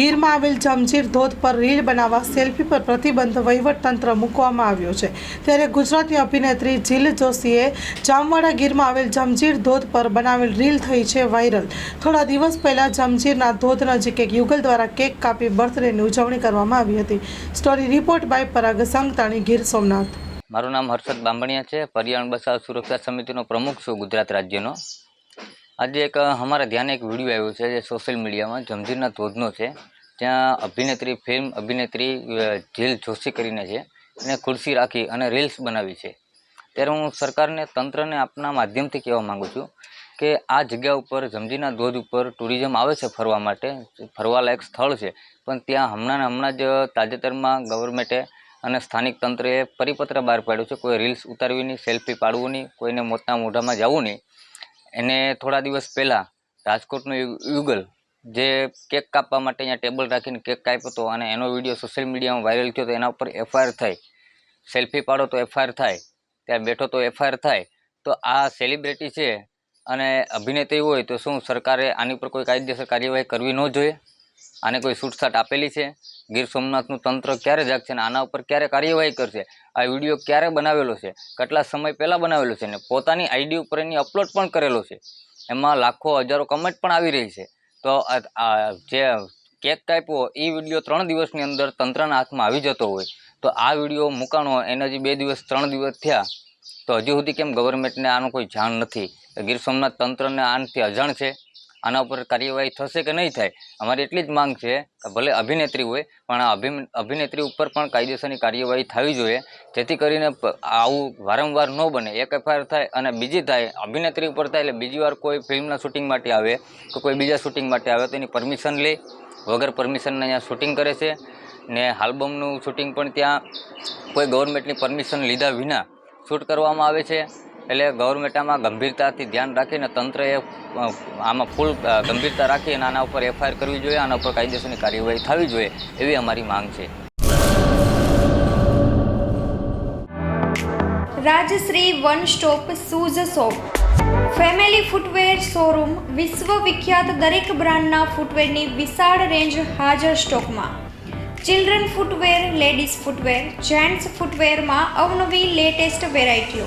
ગીરમાં આવેલ જમજીર ધોધ પર રીલ બનાવવા સેલ્ફી પર પ્રતિબંધ વહીવટતંત્ર મૂકવામાં આવ્યો છે. ત્યારે ગુજરાતી અભિનેત્રી જીલ જોશીએ જામવાડા ગીરમાં આવેલ જમજીર ધોધ પર બનાવેલ રીલ થઈ છે વાયરલ. થોડા દિવસ પહેલાં જમજીરના ધોધ નજીક એક યુગલ દ્વારા કેક કાપી બર્થડેની ઉજવણી કરવામાં આવી હતી. Story report by Parag Sangtani Gir Somnath. મારું નામ હર્ષદ બામણિયા છે. પર્યાવરણ બચાવ સુરક્ષા સમિતિનો પ્રમુખ છું ગુજરાત રાજ્યનો. આજે એક અમારા ધ્યાને એક વીડિયો આવ્યો છે જે સોશિયલ મીડિયામાં જમજીરના ધોધનો છે. ત્યાં અભિનેત્રી, ફિલ્મ અભિનેત્રી જીલ જોશી કરીને છે. એને ખુરશી રાખી અને રીલ્સ બનાવી છે. ત્યારે હું સરકારને, તંત્રને આપના માધ્યમથી કહેવા માગું છું કે આ જગ્યા ઉપર, જમજીના ધોધ ઉપર ટુરિઝમ આવે છે ફરવા માટે. ફરવાલાયક સ્થળ છે. પણ ત્યાં હમણાં હમણાં જ તાજેતરમાં ગવર્મેન્ટે અને સ્થાનિક તંત્રએ પરિપત્ર બહાર પાડ્યો છે. કોઈ રીલ્સ ઉતારવી નહીં, સેલ્ફી પાડવું નહીં, કોઈને મોતના મોઢામાં જવું નહીં. એને થોડા દિવસ પહેલાં રાજકોટનું યુગલ જે કેક કાપવા માટે અહીંયા ટેબલ રાખીને કેક કાપ્યો હતો અને એનો વીડિયો સોશિયલ મીડિયામાં વાયરલ થયો તો એના ઉપર એફઆઈઆર થઈ સેલ્ફી પાડો તો એફઆઈઆર થાય. ત્યાં બેઠો તો એફઆઈઆર થાય. તો આ સેલિબ્રિટી છે અને અભિનેત્રી હોય તો શું સરકારે આની પર કોઈ કાયદેસર કાર્યવાહી કરવી ન જોઈએ? આને કોઈ છૂટછાટ આપેલી છે? ગીર સોમનાથનું તંત્ર ક્યારે જાગશે અને આના ઉપર ક્યારે કાર્યવાહી કરશે? આ વીડિયો ક્યારે બનાવેલો છે? કેટલા સમય પહેલાં બનાવેલો છે? ને પોતાની આઈડી ઉપર એની અપલોડ પણ કરેલો છે. એમાં લાખો હજારો કમેન્ટ પણ આવી રહી છે. તો જે કેક કાપ્યો એ વીડિયો ત્રણ દિવસની અંદર તંત્રના હાથમાં આવી જતો હોય. તો આ વીડિયો મૂકાણો એના હજી બે દિવસ, ત્રણ દિવસ થયા. તો હજુ સુધી કેમ ગવર્મેન્ટને આનું કોઈ જાણ નથી? ગીર સોમનાથ તંત્રને આનાથી અજાણ છે? આના ઉપર કાર્યવાહી થશે કે નહીં થાય, અમારી એટલી જ માંગ છે ભલે અભિનેત્રી હોય, પણ આ અભિનેત્રી ઉપર પણ કાયદેસરની કાર્યવાહી થવી જોઈએ, જેથી કરીને આવું વારંવાર ન બને. એક એફઆઈઆર થાય અને બીજી થાય, અભિનેત્રી ઉપર થાય એટલે બીજી વાર કોઈ ફિલ્મના શૂટિંગ માટે આવે કે કોઈ બીજા શૂટિંગ માટે આવે, તો એની પરમિશન લે. વગર પરમિશનને અહીંયા શૂટિંગ કરે છે. ને આલ્બમનું શૂટિંગ પણ ત્યાં કોઈ ગવર્મેન્ટની પરમિશન લીધા વિના શૂટ કરવામાં આવે છે. એટલે ગવર્મેન્ટ આમાં ગંભીરતાથી ધ્યાન રાખીને તંત્રએ આમાં ફૂલ ગંભીરતા રાખી અને આના ઉપર એફઆઈઆર કરવી જોઈએ, આના ઉપર કાયદેસરની કાર્યવાહી થવી જોઈએ એવી અમારી માંગ છે. Rajshree one stop shoes shop family footwear showroom વિશ્વ વિખ્યાત દરેક બ્રાન્ડના ફૂટવેરની વિશાળ રેન્જ હાજર સ્ટોકમાં. Children footwear, ladies footwear, gents ફૂટવેરમાં અવનવી લેટેસ્ટ વેરાયટીઓ.